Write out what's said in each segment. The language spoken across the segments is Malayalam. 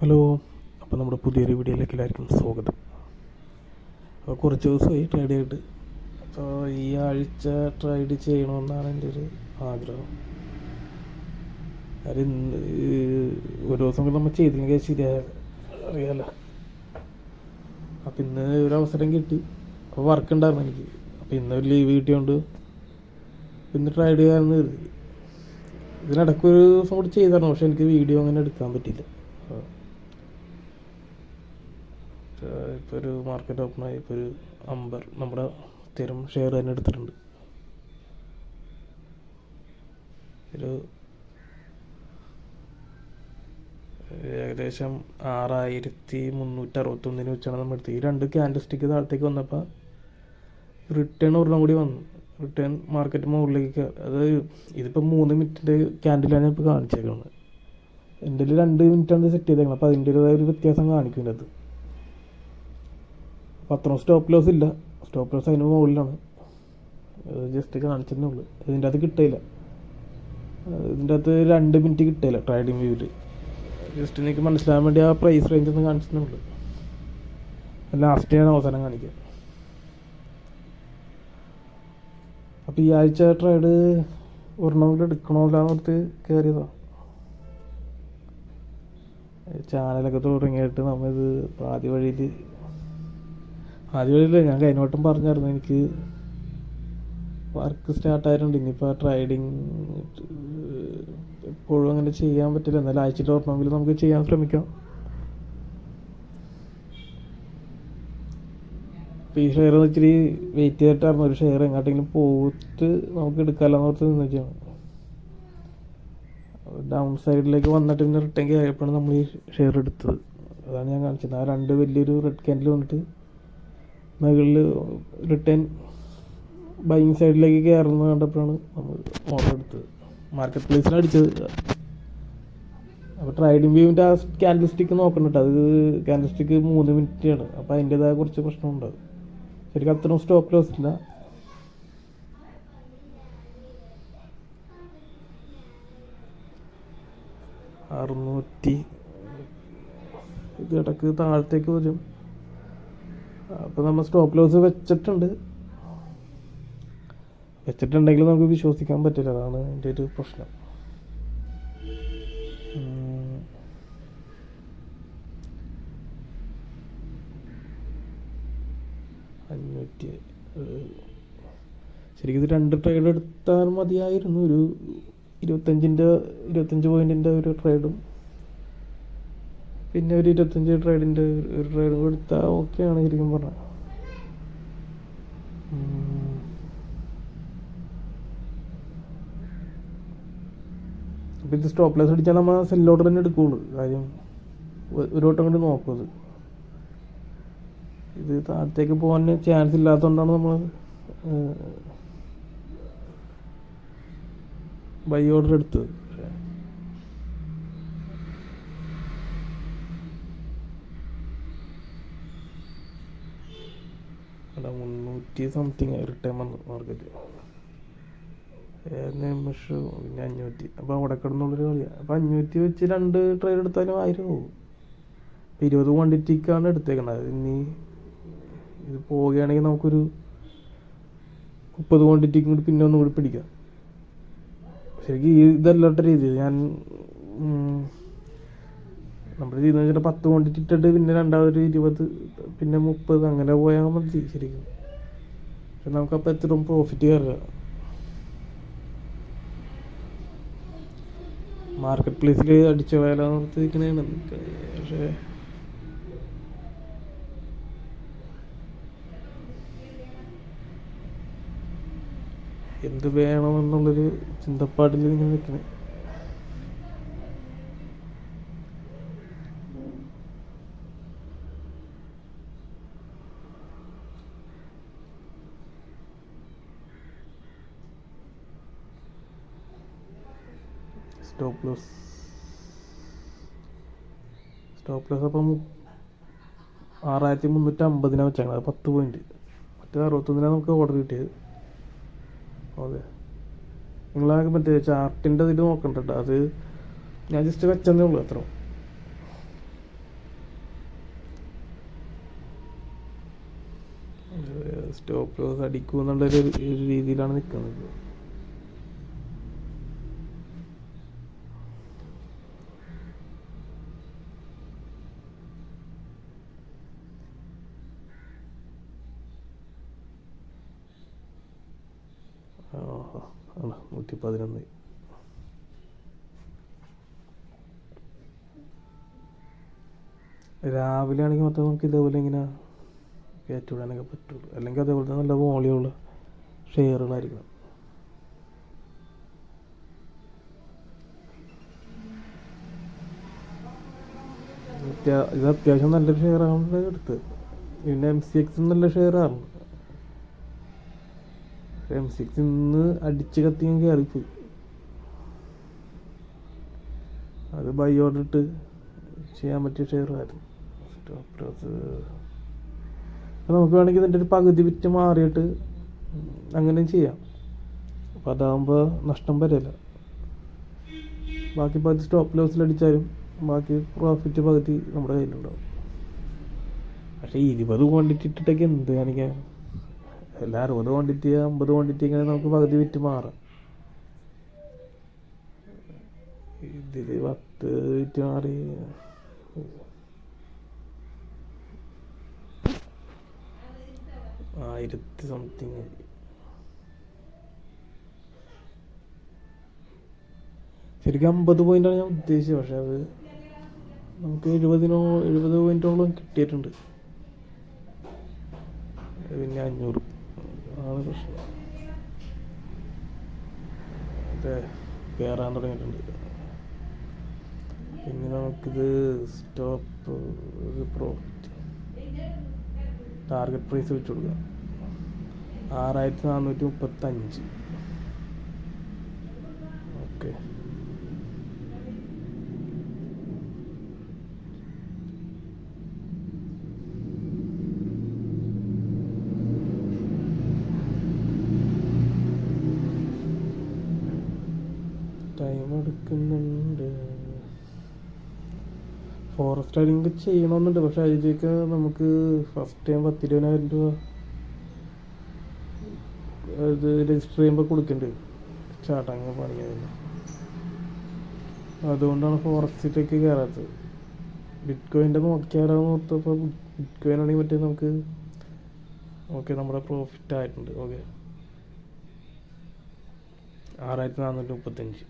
ഹലോ അപ്പോൾ നമ്മുടെ പുതിയൊരു വീഡിയോയിലേക്ക് എല്ലാവർക്കും സ്വാഗതം. അപ്പോൾ കുറച്ച് ദിവസമായി ട്രൈഡ് ചെയ്തിട്ട്. അപ്പോൾ ഈ ആഴ്ച ട്രൈഡ് ചെയ്യണമെന്നാണ് എന്റെ ഒരു ആഗ്രഹം. കാര്യം ഒരു ദിവസം കൂടെ നമ്മൾ ചെയ്തില്ലെങ്കിൽ ശരിയായ അറിയാലോ. അപ്പം ഇന്ന് ഒരു അവസരം കിട്ടി. അപ്പോൾ വർക്ക് ഉണ്ടായിരുന്നു എനിക്ക്. അപ്പോൾ ഇന്ന് ഒരു ലീവ് കിട്ടിയോണ്ട് ഇന്ന് ട്രൈഡ് ചെയ്യാമെന്ന് കരുതി. ഇതിനിടയ്ക്ക് ഒരു ദിവസം കൂടി ചെയ്തായിരുന്നു പക്ഷെ എനിക്ക് വീഡിയോ അങ്ങനെ എടുക്കാൻ പറ്റിയില്ല. ഇപ്പോൾ ഒരു മാർക്കറ്റ് ഓപ്പണായി ഇപ്പോൾ ഒരു അമ്പർ നമ്മുടെ സ്ഥിരം ഷെയർ തന്നെ എടുത്തിട്ടുണ്ട്. ഒരു ഏകദേശം ആറായിരത്തി മുന്നൂറ്റി അറുപത്തൊന്നിന് വെച്ചാണ് നമ്മൾ എടുത്തത്. ഈ രണ്ട് ക്യാൻഡിൽ സ്റ്റിക്ക് താഴത്തേക്ക് വന്നപ്പോൾ റിട്ടേൺ ഒരെണ്ണം കൂടി വന്നു. റിട്ടേൺ മാർക്കറ്റ് മുകളിലേക്ക് അത് ഇതിപ്പോൾ മൂന്ന് മിനിറ്റിന്റെ ക്യാൻഡിലാണ് ഇപ്പോൾ കാണിച്ചേക്കുന്നത് എന്റെ രണ്ട് മിനിറ്റാണ് സെറ്റ് ചെയ്തേക്കുന്നത് അപ്പോൾ അതിന്റെതായ ഒരു വ്യത്യാസം കാണിക്കും ഇതിനകത്ത് പത്രം സ്റ്റോപ്പ് ലോസ് ഇല്ല. സ്റ്റോപ്പ് ലോസ് അതിന് മുകളിലാണ്. ജസ്റ്റ് കാണിച്ചതേ ഉള്ളൂ. ഇതിന്റെ അകത്ത് കിട്ടിയില്ല. ഇതിന്റെ അകത്ത് രണ്ട് മിനിറ്റ് കിട്ടില്ല ട്രേഡിംഗ് വ്യൂവിൽ ജസ്റ്റ് എനിക്ക് മനസ്സിലാകാൻ വേണ്ടി ആ പ്രൈസ് റേഞ്ച് ഒന്ന് കാണിച്ചതേ ഉള്ളൂ. ലാസ്റ്റ് ഞാൻ അവസാനം കാണിക്കുക. അപ്പോൾ ഈ ആഴ്ച ട്രേഡ് ഒരെണ്ണമെങ്കിലും എടുക്കണമല്ലാന്ന് ഓർത്ത് കയറിയതാണ് ചാനലൊക്കെ തുടങ്ങിയിട്ട് നമ്മളിത് ആദ്യ വഴിയിൽ ആദ്യ ഞാൻ ഞാൻ കഴിഞ്ഞവട്ടം പറഞ്ഞായിരുന്നു എനിക്ക് വർക്ക് സ്റ്റാർട്ടായിട്ടുണ്ട്. ഇനിയിപ്പോൾ ട്രൈഡിങ് എപ്പോഴും അങ്ങനെ ചെയ്യാൻ പറ്റില്ല. എന്നാലും ആഴ്ചയിൽ ഓർണമെങ്കിലും നമുക്ക് ചെയ്യാൻ ശ്രമിക്കാം. ഇപ്പോൾ ഈ ഷെയർ എന്ന് ഇച്ചിരി വെയിറ്റ് ചെയ്തിട്ടായിരുന്നു. ഒരു ഷെയർ എങ്ങോട്ടെങ്കിലും പോയിട്ട് നമുക്ക് എടുക്കാമല്ലോ എന്ന് നിന്ന് നിന്നിച്ചാണ് ഡൗൺ സൈഡിലേക്ക് വന്നിട്ട് പിന്നെ റിട്ടേൺ കയറിയപ്പോഴാണ് നമ്മൾ ഈ ഷെയർ എടുത്തത്. അതാണ് ഞാൻ കാണിച്ചത്. ആ രണ്ട് വലിയൊരു റെഡ് ക്യാൻഡിൽ വന്നിട്ട് മുകളിൽ റിട്ടേൺ ബൈങ് സൈഡിലേക്ക് കയറുന്നത് കണ്ടപ്പോഴാണ് നമ്മൾ ഓർഡർ എടുത്തത്. മാർക്കറ്റ് പ്ലേസിലാണ് അടിച്ചത് അപ്പോൾ ട്രൈഡിംഗ് വ്യൂവിന്റെ ആ ക്യാൻഡിൽ സ്റ്റിക്ക് നോക്കണം കേട്ടോ അത് ക്യാൻഡിൽ സ്റ്റിക്ക് മൂന്ന് മിനിറ്റാണ്. അപ്പോൾ അതിന്റെതായ കുറച്ച് പ്രശ്നമുണ്ടാകും ശരിക്കും അത്രയും സ്റ്റോപ്പ് ലോസ് ഇല്ല. അറുന്നൂറ്റി ഇത് ഇടയ്ക്ക് താഴത്തേക്ക് വരും. അപ്പോൾ നമ്മൾ സ്റ്റോപ്പ് ലോസ് വെച്ചിട്ടുണ്ട്. വെച്ചിട്ടുണ്ടെങ്കിൽ നമുക്ക് വിശ്വസിക്കാൻ പറ്റില്ല. അതാണ് എന്റെ ഒരു പ്രശ്നം. അഞ്ഞൂറ്റി ശരിക്കും ഇത് രണ്ട് ട്രേഡ് എടുത്താൽ മതിയായിരുന്നു. ഒരു ഇരുപത്തഞ്ചിന്റെ ഇരുപത്തഞ്ച് പോയിന്റിന്റെ ഒരു ട്രേഡും പിന്നെ ഒരു ഇരുപത്തഞ്ച് ട്രേഡിന്റെ ഒരു ട്രേഡ് കൊടുത്താൽ ഓക്കെ ആണ് ശരിക്കും പറഞ്ഞാൽ ഉം. അപ്പോൾ ഇത് സ്റ്റോപ്പ് ലെസ് അടിച്ചാൽ നമ്മൾ സെൽ ഓർഡർ തന്നെ എടുക്കുകയുള്ളൂ കാര്യം ഒരു വട്ടം കൊണ്ട് നോക്കും അത്. ഇത് താഴത്തേക്ക് പോകാൻ ചാൻസ് ഇല്ലാത്തതുകൊണ്ടാണ് നമ്മൾ ബൈ ഓർഡർ എടുത്തത് പക്ഷേ അല്ല മുന്നൂറ്റി സംതിങ് റിട്ടേൺ മാർക്കറ്റ് നിമിഷം? പിന്നെ അഞ്ഞൂറ്റി. അപ്പോൾ അവിടെ കിടന്നുള്ളൊരു കളിയാണ് അപ്പോൾ അഞ്ഞൂറ്റി വെച്ച് രണ്ട് ട്രെയിൻ എടുത്താലും ആയിരം പോകും ഇപ്പം ഇരുപത് ക്വാണ്ടിറ്റിക്കാണ് എടുത്തേക്കണത്. ഇനി ഇത് പോവുകയാണെങ്കിൽ നമുക്കൊരു മുപ്പത് ക്വാണ്ടിറ്റിക്കും കൂടി പിന്നെ ഒന്നും കൂടി പിടിക്കാം. ശരിക്കും ഇതല്ലാത്ത രീതിയിൽ ഞാൻ ഉം, ചെയ്യുന്ന വെച്ചാൽ പത്ത് ക്വാണ്ടിറ്റി ഇട്ടിട്ട് പിന്നെ രണ്ടാമതൊരു ഇരുപത് പിന്നെ മുപ്പത് അങ്ങനെ പോയാൽ മതി ശരിക്കും. പക്ഷെ നമുക്കപ്പോൾ എത്രയും പ്രോഫിറ്റ് കയറുക മാർക്കറ്റ് പ്ലേസിൽ അടിച്ച വേല നിർത്തിയിരിക്കണേണ് പക്ഷേ എന്ത് വേണമെന്നുള്ളൊരു ചിന്തപ്പാടിൽ ഇങ്ങനെ നിൽക്കണേ. സ്റ്റോപ്പ് ലോസ് സ്റ്റോപ്പ് ലോസ് അപ്പം ആറായിരത്തി മുന്നൂറ്റി അമ്പതിനാണ് വെച്ചേക്കണത് പത്ത് പോയിന്റ് മറ്റേ അറുപത്തൊന്നിനാണ് നമുക്ക് ഓർഡർ കിട്ടിയത്. അതെ. നിങ്ങളാ മറ്റേ ചാർട്ടിന്റെ ഇതിൽ നോക്കണ്ട കേട്ടോ അത് ഞാൻ ജസ്റ്റ് വെച്ചതേ ഉള്ളൂ അത്ര സ്റ്റോപ്പ് ലോസ് അടിക്കുമെന്നുള്ള ഒരു രീതിയിലാണ് നിൽക്കുന്നത് ആണ്. നൂറ്റി പതിനൊന്ന് രാവിലെ ആണെങ്കിൽ മൊത്തം നമുക്ക് ഇതേപോലെ ഇങ്ങനെ കയറ്റി വിടാനൊക്കെ പറ്റുള്ളൂ. അല്ലെങ്കിൽ അതേപോലെ തന്നെ നല്ല വോളിയുള്ള ഷെയറുകളായിരിക്കണം ഇത് അത്യാവശ്യം നല്ലൊരു ഷെയർ ആണ് എടുത്ത് പിന്നെ എം സി എക്സും നല്ല ഷെയർ ആണ്. എം സിക്സ് ഇന്ന് അടിച്ച് കത്തിയും കയറിപ്പോയി അത് ബൈ ഇട്ട് ചെയ്യാൻ പറ്റിയ ഷെയർ ആയിരുന്നു. സ്റ്റോപ്പ് നമുക്ക് വേണമെങ്കിൽ ഇതിന്റെ ഒരു പകുതി വിറ്റ് മാറിയിട്ട് അങ്ങനെയും ചെയ്യാം. അപ്പോൾ അതാകുമ്പോൾ നഷ്ടം വരില്ല. ബാക്കി പകുതി സ്റ്റോപ്പ് ലോസിൽ അടിച്ചാലും ബാക്കി പ്രോഫിറ്റ് പകുതി നമ്മുടെ കയ്യിലുണ്ടാവും. പക്ഷേ ഇരുപത് ക്വാണ്ടിറ്റി ഇട്ടിട്ടൊക്കെ എന്ത് കാണിക്കാൻ? അല്ല അറുപത് ക്വാണ്ടിറ്റി അമ്പത് ക്വാണ്ടിറ്റി ഇങ്ങനെ നമുക്ക് പകുതി വിറ്റ് മാറാം. ഇതിൽ പത്ത് വിറ്റ് മാറി. ആയിരത്തി സംതിങ് ശരിക്കും അമ്പത് പോയിന്റാണ് ഞാൻ ഉദ്ദേശിച്ചത്. പക്ഷെ അത് നമുക്ക് എഴുപതിനോ എഴുപത് പോയിന്റോളം കിട്ടിയിട്ടുണ്ട്. പിന്നെ അഞ്ഞൂറ്. ആണ് പ്രശ്നം അതെ കയറാൻ തുടങ്ങിയിട്ടുണ്ട്. പിന്നെ നമുക്കിത് സ്റ്റോപ്പ് ഒരു പ്രോഫിറ്റ് ടാർഗറ്റ് പ്രൈസ് വെച്ച് കൊടുക്കാം ആറായിരത്തി നാനൂറ്റി മുപ്പത്തഞ്ച്. ഓക്കെ ടൈം എടുക്കുന്നുണ്ട് ഫോറസ്റ്റ് റൈഡിങ് ചെയ്യണമെന്നുണ്ട് പക്ഷെ അതിലേക്ക് നമുക്ക് ഫസ്റ്റ് ടൈം പത്തിരുപതിനായിരം രൂപ ഇത് രജിസ്റ്റർ ചെയ്യുമ്പോൾ കൊടുക്കേണ്ടി. ചാട്ടങ്ങ പണിയായിരുന്നു. അതുകൊണ്ടാണ് ഫോറസ്റ്റിലേക്ക് കയറാത്തത് ബിറ്റ് കോയിന്റെ നോക്കിയാലോ നോർത്തപ്പോൾ ബിറ്റ് കോയിൻ ആണെങ്കിൽ മറ്റേ നമുക്ക് ഓക്കെ നമ്മുടെ പ്രോഫിറ്റ് ആയിട്ടുണ്ട്. ഓക്കെ. ആറായിരത്തി നാനൂറ്റി മുപ്പത്തഞ്ച്.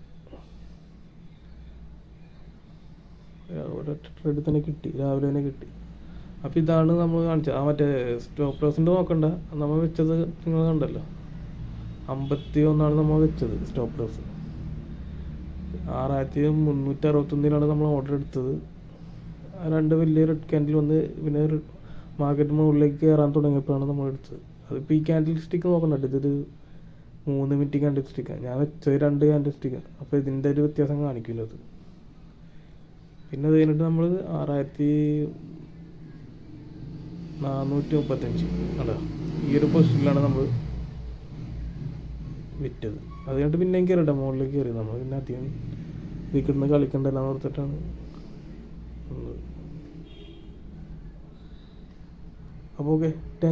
ഒരൊറ്റ തന്നെ കിട്ടി രാവിലെ തന്നെ കിട്ടി. അപ്പോൾ ഇതാണ് നമ്മൾ കാണിച്ചത്. ആ മറ്റേ സ്റ്റോപ്പ് ലോസിന്റെ നോക്കണ്ട. നമ്മൾ വെച്ചത് നിങ്ങൾ കണ്ടല്ലോ. അമ്പത്തി ഒന്നാണ് നമ്മൾ വെച്ചത് സ്റ്റോപ്പ് ലോസ് ആറായിരത്തി മുന്നൂറ്റി അറുപത്തൊന്നിലാണ് നമ്മൾ ഓർഡർ എടുത്തത് രണ്ട് വലിയ റെഡ് ക്യാൻഡിൽ വന്ന് പിന്നെ മാർക്കറ്റ് മുകളിലേക്ക് കയറാൻ തുടങ്ങിയപ്പോഴാണ് നമ്മൾ എടുത്തത്. അതിപ്പോൾ ഈ ക്യാൻഡിൽ സ്റ്റിക്ക് നോക്കണ്ട ഇതൊരു മൂന്ന് മിനിറ്റ് ക്യാൻഡിൽ സ്റ്റിക്കാണ് ഞാൻ വെച്ചത് രണ്ട് ക്യാൻഡിൽ സ്റ്റിക്കാണ് അപ്പോൾ ഇതിന്റെ ഒരു വ്യത്യാസം കാണിക്കില്ല അത്. പിന്നെ അത് കഴിഞ്ഞിട്ട് നമ്മൾ ആറായിരത്തി നാനൂറ്റി മുപ്പത്തഞ്ച് അതാ ഈ ഒരു പൊസിഷനിലാണ് നമ്മൾ വിറ്റത്. അത് കഴിഞ്ഞിട്ട് പിന്നെയും കയറിയിട്ട മുകളിലേക്ക് കയറി നമ്മൾ പിന്നെ അധികം വിക്കറ്റിന് കളിക്കണ്ടല്ലോ ഓർത്തിട്ടാണ് അപ്പോൾ ഓക്കെ